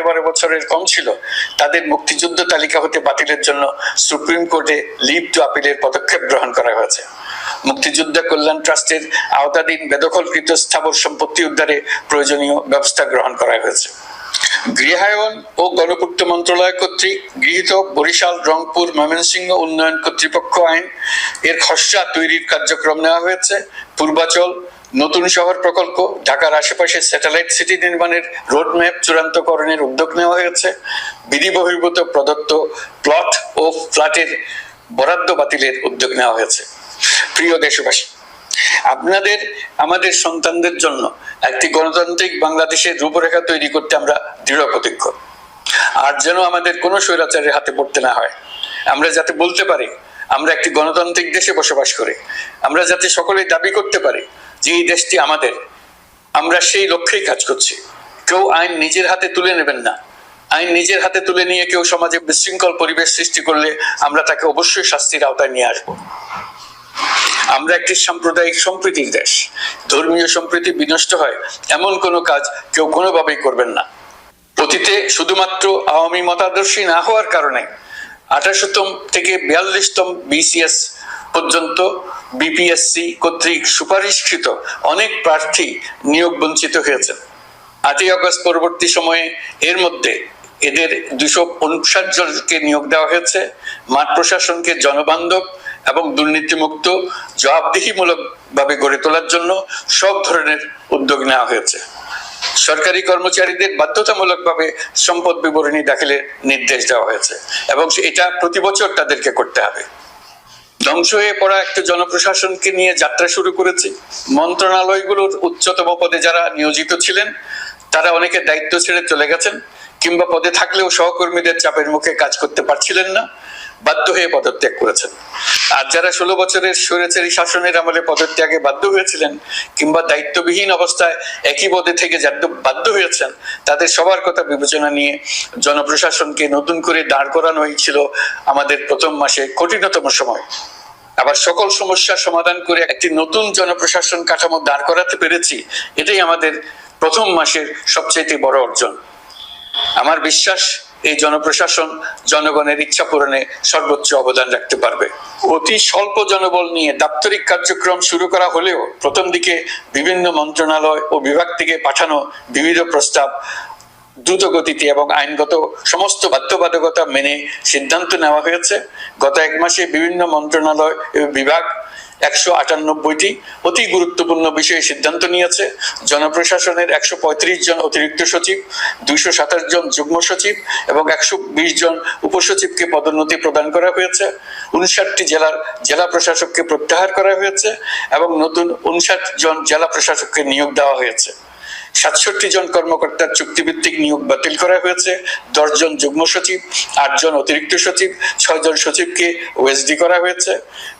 বারো বছরের কম ছিল, তাদের মুক্তিযুদ্ধ তালিকা হতে বাতিলের জন্য সুপ্রিম কোর্টে লিভ টু আপিলের পদক্ষেপ গ্রহণ করা হয়েছে। মুক্তিযোদ্ধা কল্যাণ ট্রাস্টের আওতাধীন বেদখলকৃত স্থাবর সম্পত্তি উদ্ধারে প্রয়োজনীয় ব্যবস্থা গ্রহণ করা হয়েছে। গৃহায়ন ও গণপূর্ত মন্ত্রণালয় কর্তৃক গৃহীত বরিশাল, রংপুর, ময়মনসিংহ উন্নয়ন কর্তৃপক্ষ আইন, এর খসড়া তৈরির কার্যক্রম নেওয়া হয়েছে। পূর্বাচল নতুন শহর প্রকল্প, ঢাকার আশেপাশে স্যাটেলাইট সিটি নির্মাণের রোডম্যাপ চূড়ান্তকরণের উদ্যোগ নেওয়া হয়েছে। বিধি বহির্ভূত প্রদত্ত প্লট ও ফ্ল্যাটের বরাদ্দ বাতিলের উদ্যোগ নেওয়া হয়েছে। প্রিয় দেশবাসী, আপনাদের, আমাদের সন্তানদের জন্য একটি গণতান্ত্রিক বাংলাদেশের রূপরেখা তৈরি করতে আমরা দৃঢ় প্রতিজ্ঞ। আর যেন আমাদের কোনো স্বৈরাচারের হাতে পড়তে না হয়। আমরা যাতে বলতে পারি, আমরা একটি গণতান্ত্রিক দেশে বসবাস করি। আমরা যাতে সকলেই দাবি করতে পারি যে দেশটি আমাদের, আমরা সেই লক্ষ্যেই কাজ করছি। কেউ আইন নিজের হাতে তুলে নেবেন না। আইন নিজের হাতে তুলে নিয়ে কেউ সমাজে বিশৃঙ্খল পরিবেশ সৃষ্টি করলে আমরা তাকে অবশ্যই শাস্তির আওতায় নিয়ে আসব। আমরা একটি সাম্প্রদায়িক সম্প্রীতির দেশ। ধর্মীয় সম্প্রীতি বিনষ্ট হয়, এমন কোনো কাজ কেউ কোনোভাবেই করবেন না। অতীতে শুধুমাত্র আওয়ামী মতাদর্শী না হওয়ার কারণে আঠাশোতম থেকে বিয়াল্লিশতম বিসিএস পর্যন্ত বিপিএসসি কর্তৃক সুপারিশকৃত অনেক প্রার্থী নিয়োগ বঞ্চিত হয়েছেন। আটই আগস্ট পরবর্তী সময়ে এর মধ্যে এদের দুশো উনষাট জনকে নিয়োগ দেওয়া হয়েছে। মাঠ প্রশাসনকে জনবান্ধব এবং দুর্নীতিমুক্ত জবাবদিহিমূলক ভাবে গড়ে তোলার জন্য সব ধরনের উদ্যোগ নেওয়া হয়েছে। সরকারি কর্মচারীদের বাধ্যতামূলকভাবে সম্পদ বিবরণী দাখিলের নির্দেশ দেওয়া হয়েছে এবং এটা প্রতি বছর তাদেরকে করতে হবে। ধ্বংস হয়ে পড়া একটা জনপ্রশাসনকে নিয়ে যাত্রা শুরু করেছি। মন্ত্রণালয়গুলোর উচ্চতম পদে যারা নিয়োজিত ছিলেন, তারা অনেকে দায়িত্ব ছেড়ে চলে গেছেন। কিংবা পদে থাকলেও সহকর্মীদের চাপের মুখে কাজ করতে পারছিলেন না, বাধ্য হয়ে পদত্যাগ করেছেন। আর যারা ষোলো বছরের স্বৈরাচারী শাসনের আমলে পদত্যাগে বাধ্য হয়েছিলেন কিংবা দায়িত্ববিহীন অবস্থায় একই পদে থেকে বাধ্য হয়েছেন, তাদের সবার কথা বিবেচনা নিয়ে জনপ্রশাসনকে নতুন করে দাঁড় করানো হয়েছিল আমাদের প্রথম মাসে কঠিনতম সময়। আবার সকল সমস্যার সমাধান করে একটি নতুন জনপ্রশাসন কাঠামো দাঁড় করাতে পেরেছি, এটাই আমাদের প্রথম মাসের সবচেয়ে বড় অর্জন। আমার বিশ্বাস, এই জনপ্রশাসন জনগণের ইচ্ছা পূরণে সর্বোচ্চ অবদান রাখতে পারবে। অতি স্বল্প জনবল নিয়ে দাপ্তরিক কার্যক্রম শুরু করা হলেও প্রথম দিকে বিভিন্ন মন্ত্রণালয় ও বিভাগ থেকে পাঠানো বিবিধ প্রস্তাব দ্রুত গতিতে এবং আইনগত সমস্ত বাধ্যবাধকতা মেনে সিদ্ধান্ত নেওয়া হয়েছে। গত এক মাসে বিভিন্ন মন্ত্রণালয় বিভাগ একশো আটানব্বইটি অতি গুরুত্বপূর্ণ বিষয়ে সিদ্ধান্ত নিয়েছে। জনপ্রশাসনের একশো পঁয়ত্রিশ জন অতিরিক্ত সচিব, দুইশো সাতাশ জন যুগ্ম সচিব এবং একশো বিশ জন উপসচিবকে পদোন্নতি প্রদান করা হয়েছে। উনষাটটি জেলার জেলা প্রশাসককে প্রত্যাহার করা হয়েছে এবং নতুন উনষাট জন জেলা প্রশাসককে নিয়োগ দেওয়া হয়েছে। সাতষট্টি জন কর্মকর্তার চুক্তিভিত্তিক নিয়োগ বাতিল করা হয়েছে দশ জন যুগ্ম সচিব আট জন অতিরিক্ত সচিব ছয় জন সচিবকে ওএসডি করা হয়েছে।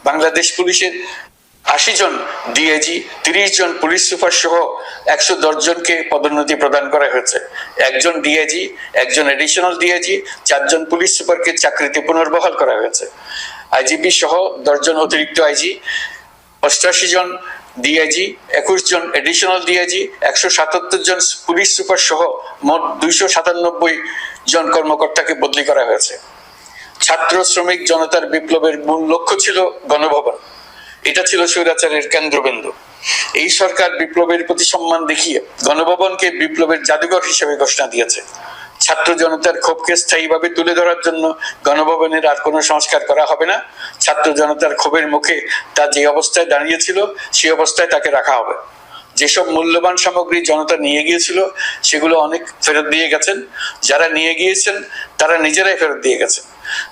বাংলাদেশ পুলিশের আশি জন ডিআইজি তিরিশ জন পুলিশ সুপার সহ একশো দশ জনকে পদোন্নতি প্রদান করা হয়েছে। একজন ডিআইজি একজন এডিশনাল ডিআইজি চারজন পুলিশ সুপারকে চাকরিতে পুনর্বহাল করা হয়েছে। আইজিপি সহ দশজন অতিরিক্ত আইজি অষ্টাশি জন ডিআইজি একুশ জন এডিশনাল ডিআইজি একশো সাতাত্তর জন পুলিশ সুপার সহ মোট দুইশো সাতানব্বই জন কর্মকর্তাকে বদলি করা হয়েছে। ছাত্র, শ্রমিক, জনতার বিপ্লবের মূল লক্ষ্য ছিল গণভবন। এটা ছিল স্বৈরাচারের কেন্দ্রবিন্দু। এই সরকার বিপ্লবের প্রতি সম্মান দেখিয়ে গণভবনকে বিপ্লবের জাদুঘর হিসেবে ঘোষণা দিয়েছে। ছাত্র জনতার ক্ষোভকে স্থায়ীভাবে তুলে ধরার জন্য গণভবনের আর কোনো সংস্কার করা হবে না। ছাত্র জনতার ক্ষোভের মুখে তা যে অবস্থায় দাঁড়িয়েছিল, সেই অবস্থায় তাকে রাখা হবে। যেসব মূল্যবান সামগ্রী জনতা নিয়ে গিয়েছিল, সেগুলো অনেক ফেরত দিয়ে গেছেন। যারা নিয়ে গিয়েছেন, তারা নিজেরাই ফেরত দিয়ে গেছেন।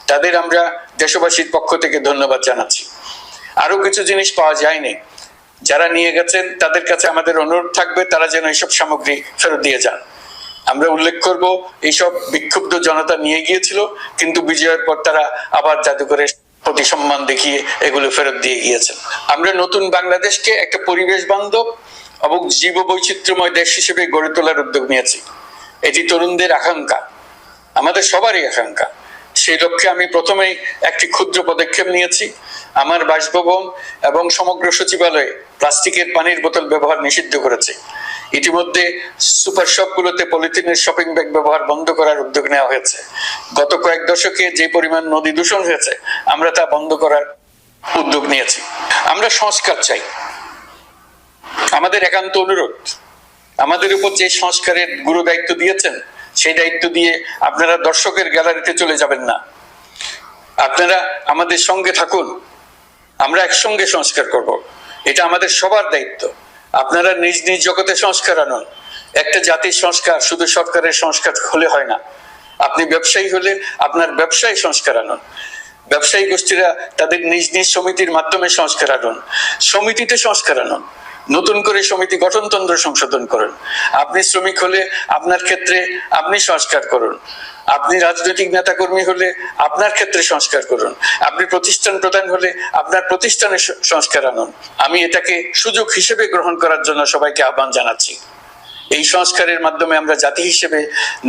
তাদের আমরা দেশবাসীর পক্ষ থেকে ধন্যবাদ জানাচ্ছি। আরও কিছু জিনিস পাওয়া যায়নি। যারা নিয়ে গেছেন, তাদের কাছে আমাদের অনুরোধ থাকবে, তারা যেন এইসব সামগ্রী ফেরত দিয়ে যান। আমরা উল্লেখ করব, এইসব বিক্ষুব্ধ জনতা নিয়ে গিয়েছিল, কিন্তু বিজয়ের পর তারা আবার জাদুঘরের প্রতি সম্মান দেখিয়ে এগুলো ফেরত দিয়ে গিয়েছেন। আমরা নতুন বাংলাদেশকে একটা পরিবেশ বান্ধব এবং জীব বৈচিত্র্যময় দেশ হিসেবে গড়ে তোলার উদ্যোগ নিয়েছি। এটি তরুণদের আকাঙ্ক্ষা, আমাদের সবারই আকাঙ্ক্ষা। সেই লক্ষ্যে আমি প্রথমেই একটি ক্ষুদ্র পদক্ষেপ নিয়েছি। আমার বাসভবন এবং সমগ্র সচিবালয়ে প্লাস্টিকের পানির বোতল ব্যবহার নিষিদ্ধ করেছে। ইতিমধ্যে সুপার শপগুলোতে পলিথিনের শপিং ব্যাগ ব্যবহার বন্ধ করার উদ্যোগ নেওয়া হয়েছে। গত কয়েক দশকে যে পরিমাণ নদী দূষণ হয়েছে, আমরা তা বন্ধ করার উদ্যোগ নিয়েছি। আমরা সংস্কার চাই। আমাদের একান্ত অনুরোধ, আমাদের উপর যে সংস্কারের গুরু দায়িত্ব দিয়েছেন, সেই দায়িত্ব দিয়ে আপনারা দর্শকের গ্যালারিতে চলে যাবেন না। আপনারা আমাদের সঙ্গে থাকুন। আমরা একসঙ্গে সংস্কার করব। এটা আমাদের সবার দায়িত্ব। আপনারা নিজ নিজ জগতে সংস্কার আনুন। একটা জাতির সংস্কার শুধু সরকারের সংস্কার হলে হয় না। আপনি ব্যবসায়ী হলে আপনার ব্যবসায় সংস্কার আনুন। ব্যবসায়ী গোষ্ঠীরা তাদের নিজ নিজ সমিতির মাধ্যমে সংস্কার আনুন। সমিতিতে সংস্কার আনুন। নতুন করে সমিতি গঠনতন্ত্র সংশোধন করুন। আপনি শ্রমিক হলে আপনার ক্ষেত্রে আপনি সংস্কার করুন। আপনি রাজনৈতিক নেতাকর্মী হলে আপনার ক্ষেত্রে সংস্কার করুন। আপনি প্রতিষ্ঠান প্রধান হলে আপনার প্রতিষ্ঠানে সংস্কার আনুন। আমি এটাকে সুযোগ হিসেবে গ্রহণ করার জন্য সবাইকে আহ্বান জানাচ্ছি। এই সংস্কারের মাধ্যমে আমরা জাতি হিসেবে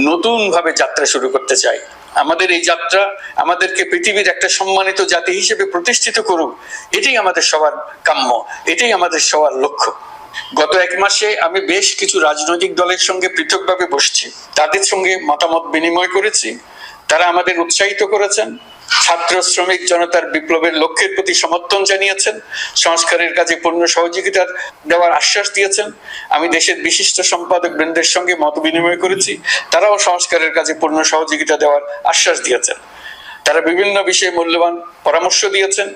নতুন ভাবে যাত্রা শুরু করতে চাই। আমাদের এই যাত্রা আমাদেরকে পৃথিবীর একটা সম্মানিত জাতি হিসেবে প্রতিষ্ঠিত করুক, এটাই আমাদের সবার কাম্য, এটাই আমাদের সবার লক্ষ্য। গত এক মাসে আমি বেশ কিছু রাজনৈতিক দলের সঙ্গে পৃথকভাবে বসছি। তাদের সঙ্গে মতামত বিনিময় করেছি। তারা আমাদের উৎসাহিত করেছেন। ছাত্র শ্রমিক জনতার বিপ্লবের লক্ষ্যের প্রতি সমর্থন জানিয়েছেন, সংস্কারের কাজে পূর্ণ সহযোগিতা দেওয়ার আশ্বাস দিয়েছেন। আমি দেশের বিশিষ্ট সম্পাদক বৃন্দের সঙ্গে মত বিনিময় করেছি, তারাও সংস্কারের কাজে পূর্ণ সহযোগিতা দেওয়ার আশ্বাস দিয়েছেন। তারা বিভিন্ন বিষয়ে মূল্যবান পরামর্শ দিয়েছেন।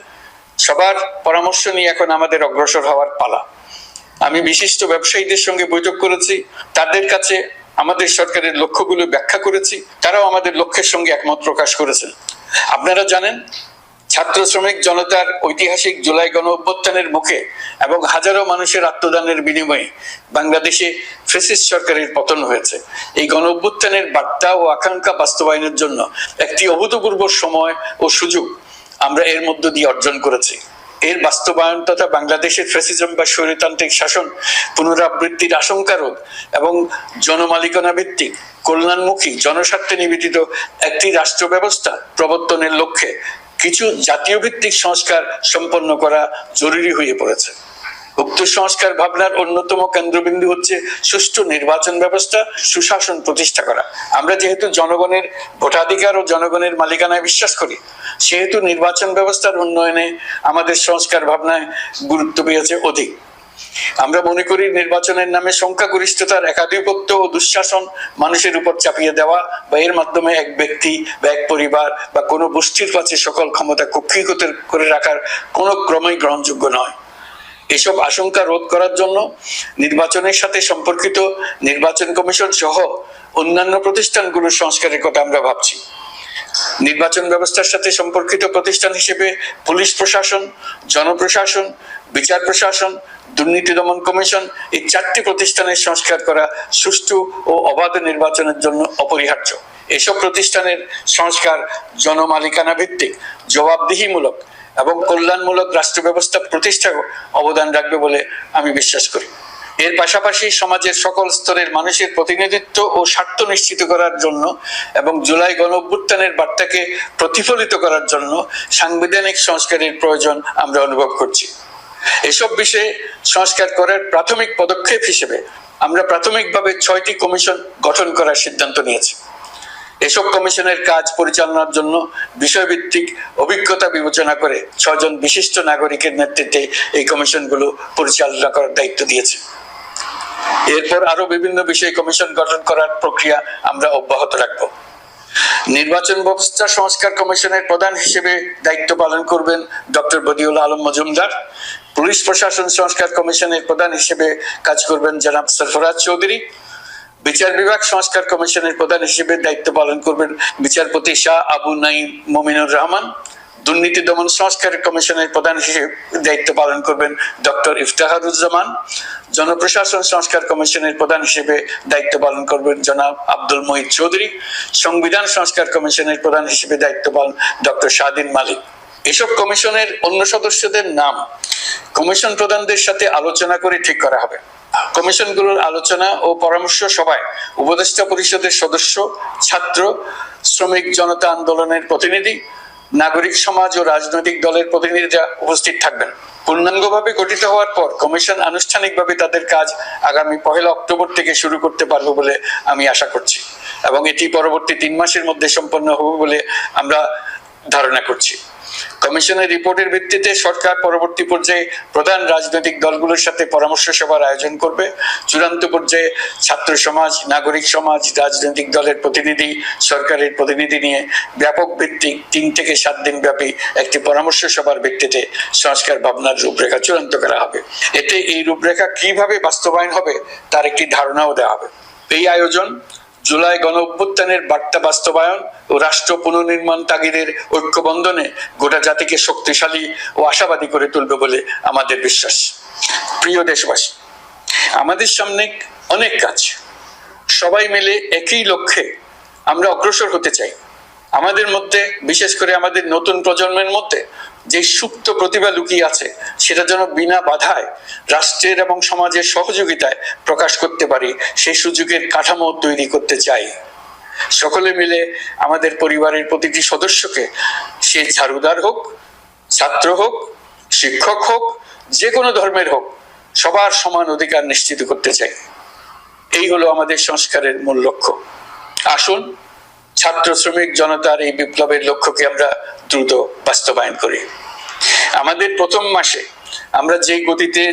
সবার পরামর্শ নিয়ে এখন আমাদের অগ্রসর হওয়ার পালা। আমি বিশিষ্ট ব্যবসায়ীদের সঙ্গে বৈঠক করেছি, তাদের কাছে আমাদের সরকারের লক্ষ্যগুলো ব্যাখ্যা করেছি, তারাও আমাদের লক্ষ্যের সঙ্গে একমত প্রকাশ করেছেন। আপনারা জানেন, ছাত্র শ্রমিক জনতার ঐতিহাসিক জুলাই গণ অভ্যুত্থানের মুখে এবং হাজারো মানুষের আত্মদানের বিনিময়ে বাংলাদেশে ফ্রেসিস সরকারের পতন হয়েছে। এই গণ অভ্যুত্থানের বার্তা ও আকাঙ্ক্ষা বাস্তবায়নের জন্য একটি অভূতপূর্ব সময় ও সুযোগ আমরা এর মধ্য দিয়ে অর্জন করেছি। এর বাস্তবায়ন তথা বাংলাদেশের ফ্যাসিজম বা স্বৈরতান্ত্রিক শাসন পুনরাবৃত্তির আশঙ্কারোধ এবং জনমালিকানা ভিত্তিক কল্যাণমুখী, জনস্বার্থে নিবেদিত একটি রাষ্ট্র ব্যবস্থা প্রবর্তনের লক্ষ্যে কিছু জাতীয় ভিত্তিক সংস্কার সম্পন্ন করা জরুরি হয়ে পড়েছে। উক্ত সংস্কার ভাবনার অন্যতম কেন্দ্রবিন্দু হচ্ছে সুষ্ঠু নির্বাচন ব্যবস্থা, সুশাসন প্রতিষ্ঠা করা। আমরা যেহেতু জনগণের ভোটাধিকার ও জনগণের মালিকানায় বিশ্বাস করি, সেহেতু নির্বাচন ব্যবস্থার উন্নয়নে আমাদের সংস্কার ভাবনায় গুরুত্ব পেয়েছে অধিক। আমরা মনে করি নির্বাচনের নামে সংখ্যাগরিষ্ঠতার একাধিপত্য ও দুঃশাসন মানুষের উপর চাপিয়ে দেওয়া বা এর মাধ্যমে এক ব্যক্তি বা এক পরিবার বা কোনো গোষ্ঠীর কাছে সকল ক্ষমতা কক্ষীগত করে রাখার কোনো ক্রমেই গ্রহণযোগ্য নয়। এসব আশঙ্কা রোধ করার জন্য নির্বাচনের সাথে সম্পর্কিত নির্বাচন কমিশন সহ অন্যান্য প্রতিষ্ঠানগুলোর সংস্কারের কথা আমরা ভাবছি। নির্বাচন ব্যবস্থার সাথে সম্পর্কিত প্রতিষ্ঠান হিসেবে পুলিশ প্রশাসন, জনপ্রশাসন, বিচার প্রশাসন, দুর্নীতি দমন কমিশন এই চারটি প্রতিষ্ঠানের সংস্কার করা সুষ্ঠু ও অবাধ নির্বাচনের জন্য অপরিহার্য। এসব প্রতিষ্ঠানের সংস্কার জনমালিকানা ভিত্তিক জবাবদিহিমূলক এবং কল্যাণমূলক রাষ্ট্র ব্যবস্থা প্রতিষ্ঠায় অবদান রাখবে বলে আমি বিশ্বাস করি। এর পাশাপাশি সমাজের সকল স্তরের মানুষের প্রতিনিধিত্ব ও স্বার্থ নিশ্চিত করার জন্য এবং জুলাই গণ অভ্যুত্থানের বার্তাকে প্রতিফলিত করার জন্য সাংবিধানিক সংস্কারের প্রয়োজন আমরা অনুভব করছি। এসব বিষয়ে সংস্কার করার প্রাথমিক পদক্ষেপ হিসেবে আমরা প্রাথমিকভাবে ছয়টি কমিশন গঠন করার সিদ্ধান্ত নিয়েছি। এসব কমিশনের কাজ পরিচালনার জন্য বিষয়ভিত্তিক অভিজ্ঞতা বিবেচনা করে ছজন বিশিষ্ট নাগরিকের নেতৃত্বে এই কমিশনগুলো পরিচালনা করার দায়িত্ব দিয়েছে। এরপর আরও বিভিন্ন বিষয়ে কমিশন গঠন করার প্রক্রিয়া আমরা অব্যাহত রাখব। নির্বাচন ব্যবস্থা সংস্কার কমিশনের প্রধান হিসেবে দায়িত্ব পালন করবেন ডক্টর বদিউল আলম মজুমদার। পুলিশ প্রশাসন সংস্কার কমিশনের প্রধান হিসেবে কাজ করবেন জনাব সরফরাজ চৌধুরী। বিচার বিভাগ সংস্কার কমিশনের প্রধান হিসেবে দায়িত্ব পালন করবেন বিচারপতি শাহ আবু নাইম মমিনুর রহমান। দুর্নীতি দমন সংস্কার কমিশনের প্রধান হিসেবে দায়িত্ব পালন করবেন ডক্টর ইফতাহারুজ্জামান জনপ্রশাসন সংস্কার কমিশনের প্রধান হিসেবে দায়িত্ব পালন করবেন জনাব আব্দুল মহিদ চৌধুরী। সংবিধান সংস্কার কমিশনের প্রধান হিসেবে দায়িত্ব পালন ডক্টর স্বাধীন মালিক। এসব কমিশনের অন্য সদস্যদের নাম কমিশন প্রধানদের সাথে আলোচনা করে ঠিক করা হবে। কমিশনগুলোর আলোচনা ও পরামর্শ সভায় উপদেষ্টা পরিষদের সদস্য, ছাত্র, শ্রমিক জনতা আন্দোলনের প্রতিনিধি, নাগরিক সমাজ ও রাজনৈতিক দলের প্রতিনিধিরা উপস্থিত থাকবেন। পূর্ণাঙ্গভাবে গঠিত হওয়ার পর কমিশন আনুষ্ঠানিকভাবে তাদের কাজ আগামী পহেলা অক্টোবর থেকে শুরু করতে পারব বলে আমি আশা করছি এবং এটি পরবর্তী তিন মাসের মধ্যে সম্পন্ন হবে বলে আমরা ধারণা করছি। কমিশনের রিপোর্টের ভিত্তিতে সরকার পরবর্তী পর্যায়ে প্রধান রাজনৈতিক দলগুলোর সাথে পরামর্শ সভার আয়োজন করবে। চূড়ান্ত পর্যায়ে ছাত্র সমাজ, নাগরিক সমাজ, রাজনৈতিক দলের প্রতিনিধি, সরকারের প্রতিনিধি নিয়ে ব্যাপক ভিত্তিক তিন থেকে সাত দিন ব্যাপী একটি পরামর্শ সভার ভিত্তিতে সংস্কার ভাবনার রূপরেখা চূড়ান্ত করা হবে। এতে এই রূপরেখা কীভাবে বাস্তবায়ন হবে, তার একটি ধারণাও দেওয়া হবে। এই আয়োজন জুলাই গণ অভ্যুত্থানের বার্তা বাস্তবায়ন ও রাষ্ট্র পুনর্নির্মাণ তাগিদের ঐক্যবন্ধনে গোটা জাতিকে শক্তিশালী ও আশাবাদী করে তুলবে বলে আমাদের বিশ্বাস। প্রিয় দেশবাসী, আমাদের সামনে অনেক কাজ। সবাই মিলে একই লক্ষ্যে আমরা অগ্রসর হতে চাই। আমাদের মধ্যে, বিশেষ করে আমাদের নতুন প্রজন্মের মধ্যে, যে সুপ্ত প্রতিভা লুকিয়ে আছে, সেটা যেন বিনা বাধায় রাষ্ট্রের এবং সমাজের সহযোগিতায় প্রকাশ করতে পারি, সেই সুযোগের কাঠামো তৈরি করতে চাই। সকলে মিলে আমাদের পরিবারের প্রতিটি সদস্যকে, সে ঝাড়ুদার হোক, ছাত্র হোক, শিক্ষক হোক, যে কোনো ধর্মের হোক, সবার সমান অধিকার নিশ্চিত করতে চাই। এই হলো আমাদের সংস্কারের মূল লক্ষ্য। আসুন ছাত্র শ্রমিক জনতার এই বিপ্লবের লক্ষ্যকে আমরা দ্রুত বাস্তবায়ন করি। আমাদের প্রথম মাসে আমরা যে গতিতে